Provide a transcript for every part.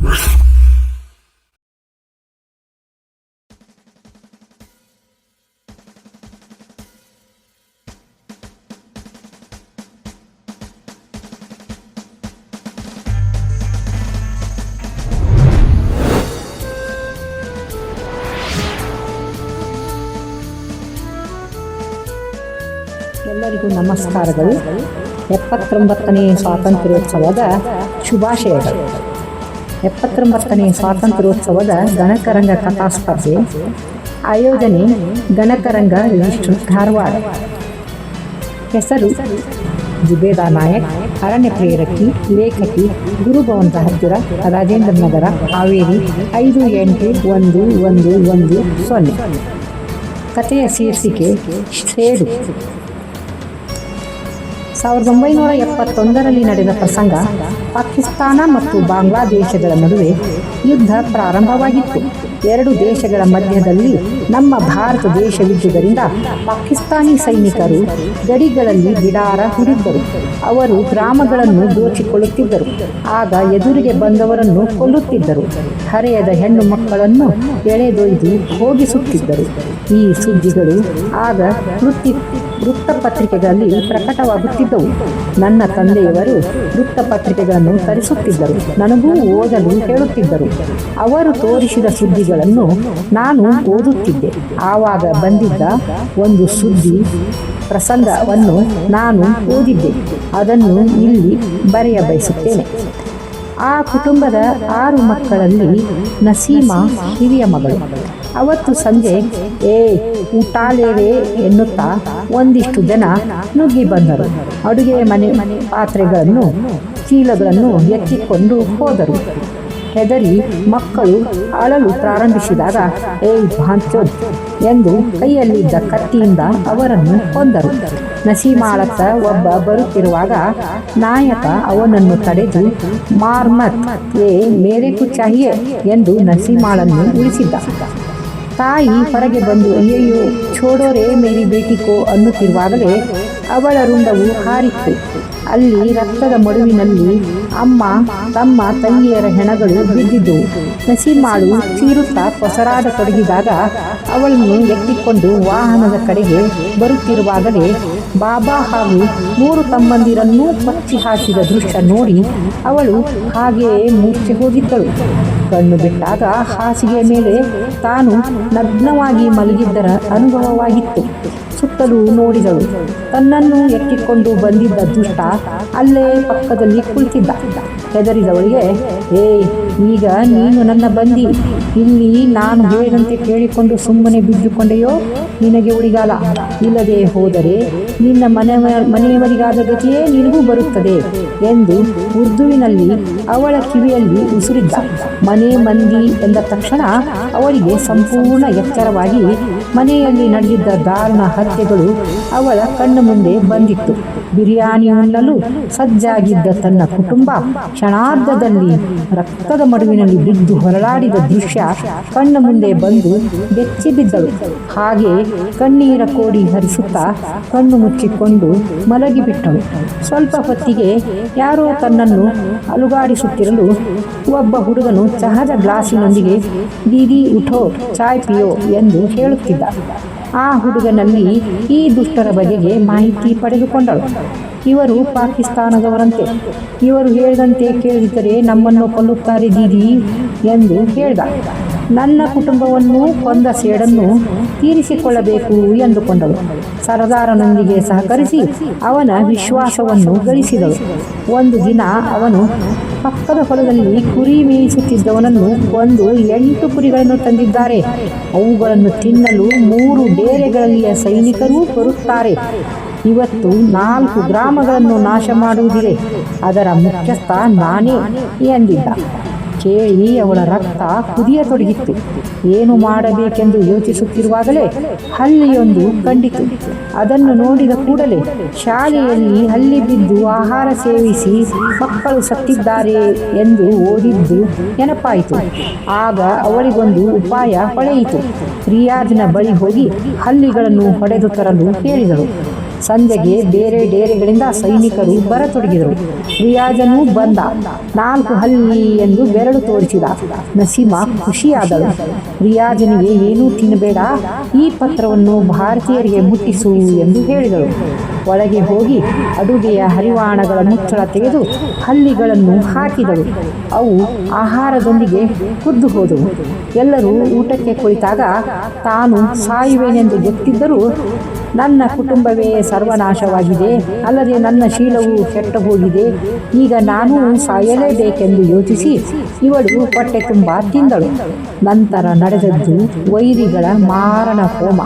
ಎಲ್ಲರಿಗೂ ನಮಸ್ಕಾರಗಳು. ಎಪ್ಪತ್ತೊಂಬತ್ತನೇ ಸ್ವಾತಂತ್ರ್ಯೋತ್ಸವದ ಶುಭಾಶಯಗಳು. ಎಪ್ಪತ್ತೊಂಬತ್ತನೇ ಸ್ವಾತಂತ್ರ್ಯೋತ್ಸವದ ಗಣಕರಂಗ ಕಥಾ ಸ್ಪರ್ಧೆ ಆಯೋಜನೆ ಗಣಕರಂಗ ರಿಜಿಸ್ಟರ್ ಧಾರವಾಡ. ಹೆಸರು ಜುಬೇದಾ ನಾಯಕ್, ಅರಣ್ಯ ಪ್ರೇರಕಿ, ಲೇಖಕಿ ಗುರುಭವನದ ಹತ್ತಿರ ರಾಜೇಂದ್ರ ನಗರ, ಹಾವೇರಿ ಐದು ಎಂಟು ಒಂದು ಒಂದು ಒಂದು ಸೊನ್ನೆ. ಕಥೆಯ ಶೀರ್ಷಿಕೆ ಸೇಡು ಸಾವಿರದ ಒಂಬೈನೂರ ಎಪ್ಪತ್ತೊಂದರಲ್ಲಿ ನಡೆದ ಪ್ರಸಂಗ ಪಾಕಿಸ್ತಾನ ಮತ್ತು ಬಾಂಗ್ಲಾದೇಶಗಳ ನಡುವೆ ಯುದ್ಧ ಪ್ರಾರಂಭವಾಗಿತ್ತು. ಎರಡು ದೇಶಗಳ ಮಧ್ಯದಲ್ಲಿ ನಮ್ಮ ಭಾರತ ದೇಶವಿದ್ದುದರಿಂದ ಪಾಕಿಸ್ತಾನಿ ಸೈನಿಕರು ಗಡಿಗಳಲ್ಲಿ ಬಿಡಾರ ಹೂಡಿದ್ದರು. ಅವರು ಗ್ರಾಮಗಳನ್ನು ದೋಚಿಕೊಳ್ಳುತ್ತಿದ್ದರು. ಆಗ ಎದುರಿಗೆ ಬಂದವರನ್ನು ಕೊಲ್ಲುತ್ತಿದ್ದರು. ಹರೆಯದ ಹೆಣ್ಣು ಮಕ್ಕಳನ್ನು ಎಳೆದೊಯ್ದು ಹೋಗಿಸುತ್ತಿದ್ದರು ಈ ಸುದ್ದಿಗಳು ಆಗ ವೃತ್ತಿ ವೃತ್ತಪತ್ರಿಕೆಗಳಲ್ಲಿ ಪ್ರಕಟವಾಗುತ್ತಿದ್ದವು. ನನ್ನ ತಂದೆಯವರು ವೃತ್ತಪತ್ರಿಕೆಗಳನ್ನು ತರಿಸುತ್ತಿದ್ದರು ನನಗೂ ಓದಲು ಹೇಳುತ್ತಿದ್ದರು. ಅವರು ತೋರಿಸಿದ ಸುದ್ದಿಗಳನ್ನು ನಾನು ಓದುತ್ತಿದ್ದೆ. ಆವಾಗ ಬಂದಿದ್ದ ಒಂದು ಸುದ್ದಿ ಪ್ರಸಂಗವನ್ನು ನಾನು ಓದಿದ್ದೆ. ಅದನ್ನು ಇಲ್ಲಿ ಬರೆಯ ಬಯಸುತ್ತೇನೆ. ಆ ಕುಟುಂಬದ ಆರು ಮಕ್ಕಳಲ್ಲಿ ನಸೀಮಾ ಹಿರಿಯ ಮಗಳು. ಅವತ್ತು ಸಂಜೆ, ಏ, ಊಟಾಲೇವೆ ಎನ್ನುತ್ತಾ ಒಂದಿಷ್ಟು ಜನ ನುಗ್ಗಿ ಬಂದರು. ಅಡುಗೆ ಮನೆ ಪಾತ್ರೆಗಳನ್ನು, ಚೀಲಗಳನ್ನು ಎತ್ತಿಕೊಂಡು ಹೋದರು. ಹೆದರಿ ಮಕ್ಕಳು ಅಳಲು ಪ್ರಾರಂಭಿಸಿದಾಗ ಏ ಭಾಂಚೋ ಎಂದು ಕೈಯಲ್ಲಿದ್ದ ಕತ್ತಿಯಿಂದ ಅವರನ್ನು ಕೊಂದರು. ನಸೀಮಾಳತ್ತ ಒಬ್ಬ ಬರುತ್ತಿರುವಾಗ, ನಾಯಕ ಅವನನ್ನು ತಡೆದು, ಮಾರ್ಮತ್, ಏ, ಮೇರೆ ಕುಚಾಹಿಯೇ ಎಂದು ನಸೀಮಾಳನ್ನು ಉಳಿಸಿದ್ದ. ತಾಯಿ ಹೊರಗೆ ಬಂದು ಅಯ್ಯಯ್ಯೋ ಛೋಡೋರೇ ಮೇರಿ ಬೇಟಿಕೋ ಅನ್ನುತ್ತಿರುವಾಗಲೇ ಅವಳ ರುಂಡವು ಹಾರಿತ್ತು. ಅಲ್ಲಿ ರಕ್ತದ ಮಡುವಿನಲ್ಲಿ ಅಮ್ಮ, ತಮ್ಮ ತಂಗಿಯರ ಹೆಣಗಳು ಬಿದ್ದಿದ್ದವು ನಸೀಮಾಳು ಚೀರುತ್ತಾ ಕೊಸರಾದ ತೊಡಗಿದಾಗ ಅವಳನ್ನು ಎತ್ತಿಕೊಂಡು ವಾಹನದ ಕಡೆಗೆ ಬರುತ್ತಿರುವಾಗಲೇ ಬಾಬಾ ಹಾಗೂ ಮೂರು ತಮ್ಮಂದಿರನ್ನೂ ಪಚ್ಚಿ ಹಾಕಿದ ದೃಶ್ಯ ನೋಡಿ ಅವಳು ಹಾಗೆಯೇ ಮೂರ್ಛೆ ಹೋಗಿದ್ದಳು. ಕಣ್ಣು ಬಿಟ್ಟಾಗ ಹಾಸಿಗೆಯ ಮೇಲೆ ತಾನು ನಗ್ನವಾಗಿ ಮಲಗಿದ್ದರ ಅನುಭವವಾಗಿತ್ತು. ಸುತ್ತಲೂ ನೋಡಿದಳು. ತನ್ನನ್ನು ಎತ್ತಿಕೊಂಡು ಬಂದಿದ್ದ ದುಷ್ಟ ಅಲ್ಲೇ ಪಕ್ಕದಲ್ಲಿ ಕುಳಿತಿದ್ದ. ಹೆದರಿದವಳಿಗೆ ಏ ಈಗ ನೀನು ನನ್ನ ಬಂದಿ. ಇಲ್ಲಿ ನಾನು ಹೇಳಿದಂತೆ ಕೇಳಿಕೊಂಡು ಸುಮ್ಮನೆ ಬಿದ್ದುಕೊಂಡೆಯೋ? ನಿನಗೆ ಉಳಿಗಾಲ. ಇಲ್ಲದೆ ಹೋದರೆ ನಿನ್ನ ಮನೆ ಮನೆಯವರಿಗಾದ ಗತಿಯೇ ನಿನಗೂ ಬರುತ್ತದೆ ಎಂದು ಉರ್ದುವಿನಲ್ಲಿ ಅವಳ ಕಿವಿಯಲ್ಲಿ ಉಸಿರಿದ್ದ. ಮನೆ ಮಂದಿ ಎಂದ ತಕ್ಷಣ ಅವಳಿಗೆ ಸಂಪೂರ್ಣ ಎಚ್ಚರವಾಗಿ ಮನೆಯಲ್ಲಿ ನಡೆದಿದ್ದ ದಾರುಣ ಅವಳ ಕಣ್ಣು ಮುಂದೆ ಬಂದಿತ್ತು. ಬಿರಿಯಾನಿ ಉಣ್ಣಲು ಸಜ್ಜಾಗಿದ್ದ ತನ್ನ ಕುಟುಂಬ ಕ್ಷಣಾರ್ಧದಲ್ಲಿ ರಕ್ತದ ಮಡುವಿನಲ್ಲಿ ಬಿದ್ದು ಹೊರಳಾಡಿದ ದೃಶ್ಯ ಕಣ್ಣು ಮುಂದೆ ಬಂದು ಬೆಚ್ಚಿ ಬಿದ್ದಳು. ಹಾಗೆ ಕಣ್ಣೀರ ಕೋಡಿ ಹರಿಸುತ್ತಾ ಕಣ್ಣು ಮುಚ್ಚಿಕೊಂಡು ಮಲಗಿಬಿಟ್ಟಳು ಸ್ವಲ್ಪ ಹೊತ್ತಿಗೆ ಯಾರೋ ತನ್ನನ್ನು ಅಲುಗಾಡಿಸುತ್ತಿರಲು ಒಬ್ಬ ಹುಡುಗನು ಚಹದ ಗ್ಲಾಸಿನೊಂದಿಗೆ, ದೀದಿ, ಉಠೋ, ಚಾಯ್ ಪಿಯೋ ಎಂದು ಹೇಳುತ್ತಿದ್ದ. ಆ ಹುಡುಗನಲ್ಲಿ ಈ ದುಷ್ಟರ ಬಗೆಗೆ ಮಾಹಿತಿ ಪಡೆದುಕೊಂಡಳು. ಇವರು ಪಾಕಿಸ್ತಾನದವರಂತೆ. ಇವರು ಹೇಳಿದಂತೆ ಕೇಳಿದರೆ ನಮ್ಮನ್ನು ಕೊಲ್ಲುತ್ತಾರೆ ದೀದಿ ಎಂದು ಹೇಳಿದ. ನನ್ನ ಕುಟುಂಬವನ್ನು ಕೊಂದ ಸೇಡನ್ನು ತೀರಿಸಿಕೊಳ್ಳಬೇಕು ಎಂದುಕೊಂಡಳು. ಸರದಾರನೊಂದಿಗೆ ಸಹಕರಿಸಿ ಅವನ ವಿಶ್ವಾಸವನ್ನು ಗಳಿಸಿದಳು. ಒಂದು ದಿನ ಅವನು ಪಕ್ಕದ ಹೊಲದಲ್ಲಿ ಕುರಿ ಮೇಯಿಸುತ್ತಿದ್ದವನನ್ನು ಒಂದು ಎಂಟು ಕುರಿಗಳನ್ನು ತಂದಿದ್ದಾರೆ. ಅವುಗಳನ್ನು ತಿನ್ನಲು ಮೂರು ಡೇರೆಗಳಲ್ಲಿಯ ಸೈನಿಕರೂ ಬರುತ್ತಾರೆ. ಇವತ್ತು ನಾಲ್ಕು ಗ್ರಾಮಗಳನ್ನು ನಾಶ ಮಾಡುವುದಿದೆ ಅದರ ಮುಖ್ಯಸ್ಥ ನಾನೇ ಎಂದಿದ್ದ. ಕೇಳಿ ಅವಳ ರಕ್ತ ಕುದಿಯತೊಡಗಿತ್ತು ಏನು ಮಾಡಬೇಕೆಂದು ಯೋಚಿಸುತ್ತಿರುವಾಗಲೇ ಹಲ್ಲಿಯೊಂದು ಕಂಡಿತು. ಅದನ್ನು ನೋಡಿದ ಕೂಡಲೇ ಶಾಲೆಯಲ್ಲಿ ಹಲ್ಲಿ ಬಿದ್ದು ಆಹಾರ ಸೇವಿಸಿ ಮಕ್ಕಳು ಸತ್ತಿದ್ದಾರೆ ಎಂದು ಓದಿದ್ದು ನೆನಪಾಯಿತು. ಆಗ ಅವರಿಗೊಂದು ಉಪಾಯ ಹೊಳೆಯಿತು ರಿಯಾಜ್ನ ಬಳಿ ಹೋಗಿ ಹಲ್ಲಿಗಳನ್ನು ಹೊಡೆದು ತರಲು ಹೇಳಿದಳು ಸಂಜೆಗೆ ಬೇರೆ ಡೇರೆಗಳಿಂದ ಸೈನಿಕರು ಬರತೊಡಗಿದರು. ರಿಯಾಜನು ಬಂದ. ನಾಲ್ಕು ಹಲ್ಲಿ ಎಂದು ಬೆರಳು ತೋರಿಸಿದ. ನಸೀಮಾ ಖುಷಿಯಾದಳು. ರಿಯಾಜನಿಗೆ, ಏನೂ ತಿನ್ನಬೇಡ. ಈ ಪತ್ರವನ್ನು ಭಾರತೀಯರಿಗೆ ಮುಟ್ಟಿಸು ಎಂದು ಹೇಳಿದಳು. ಒಳಗೆ ಹೋಗಿ ಅಡುಗೆಯ ಹರಿವಾಣಗಳ ಮುಚ್ಚಳ ತೆಗೆದು ಹಲ್ಲಿಗಳನ್ನು ಹಾಕಿದಳು. ಅವು ಆಹಾರದೊಂದಿಗೆ ಕುದ್ದು ಹೋದವು. ಎಲ್ಲರೂ ಊಟಕ್ಕೆ ಕುಳಿತಾಗ ತಾನು ಸಾಯುವೆನೆಂದು ಗೊತ್ತಿದ್ದರೂ ನನ್ನ ಕುಟುಂಬವೇ ಸರ್ವನಾಶವಾಗಿದೆ. ಅಲ್ಲದೆ ನನ್ನ ಶೀಲವು ಕೆಟ್ಟು ಹೋಗಿದೆ ಈಗ ನಾನು ಸಾಯಲೇಬೇಕೆಂದು ಯೋಚಿಸಿ ಇವಳು ಹೊಟ್ಟೆ ತುಂಬ ತಿಂದಳು ನಂತರ ನಡೆದದ್ದು ವೈರಿಗಳ ಮಾರಣ ಹೋಮ.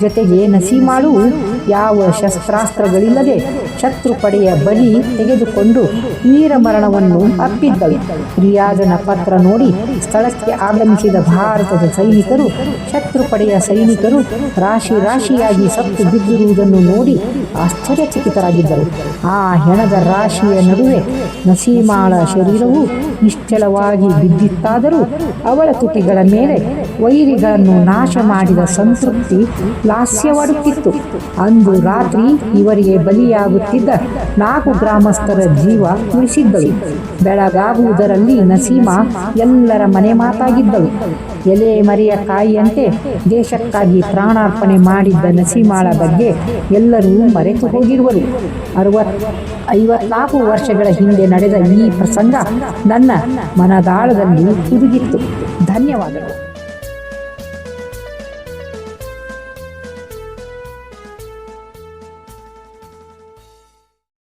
ಜೊತೆಗೆ ನಸೀಮಾಳು ಯಾವ ಶಸ್ತ್ರಾಸ್ತ್ರಗಳಿಲ್ಲದೆ ಶತ್ರು ಪಡೆಯ ಬಲಿ ತೆಗೆದುಕೊಂಡು ವೀರ ಮರಣವನ್ನು ಅಪ್ಪಿದ್ದಳು. ರಿಯಾಜನ ಪತ್ರ ನೋಡಿ ಸ್ಥಳಕ್ಕೆ ಆಗಮಿಸಿದ ಭಾರತದ ಸೈನಿಕರು ಶತ್ರು ಪಡೆಯ ಸೈನಿಕರು ರಾಶಿ ರಾಶಿಯಾಗಿ ಸತ್ತು ಬಿದ್ದಿರುವುದನ್ನು ನೋಡಿ ಆಶ್ಚರ್ಯಚಕಿತರಾಗಿದ್ದರು. ಆ ಹೆಣದ ರಾಶಿಯ ನಡುವೆ ನಸೀಮಾಳ ಶರೀರವು ನಿಶ್ಚಲವಾಗಿ ಬಿದ್ದಿತ್ತಾದರೂ ಅವಳ ತುಟಿಗಳ ಮೇಲೆ ವೈರಿಗಳನ್ನು ನಾಶ ಮಾಡಿದ ಸಂತೃಪ್ತಿ ಲಾಸ್ಯವಾಡುತ್ತಿತ್ತು. ಅಂದು ರಾತ್ರಿ ಇವರಿಗೆ ಬಲಿಯಾಗುತ್ತಿದ್ದ ನಾಲ್ಕು ಗ್ರಾಮಸ್ಥರ ಜೀವ ಉಳಿಸಿದ್ದಳು ಬೆಳಗಾಗುವುದರಲ್ಲಿ ನಸೀಮಾ ಎಲ್ಲರ ಮನೆ ಮಾತಾಗಿದ್ದಳು. ಎಲೆ ಮರಿಯ ಕಾಯಿಯಂತೆ ದೇಶಕ್ಕಾಗಿ ಪ್ರಾಣಾರ್ಪಣೆ ಮಾಡಿದ್ದ ನಸೀಮಾಳ ಬಗ್ಗೆ ಎಲ್ಲರೂ ಮರೆತು ಹೋಗಿರುವರು. ಅರವತ್, ಐವತ್ನಾಲ್ಕು ವರ್ಷಗಳ ಹಿಂದೆ ನಡೆದ ಈ ಪ್ರಸಂಗ ನನ್ನ ಮನದಾಳದಲ್ಲಿ ಹುದುಗಿತ್ತು. ಧನ್ಯವಾದಗಳು.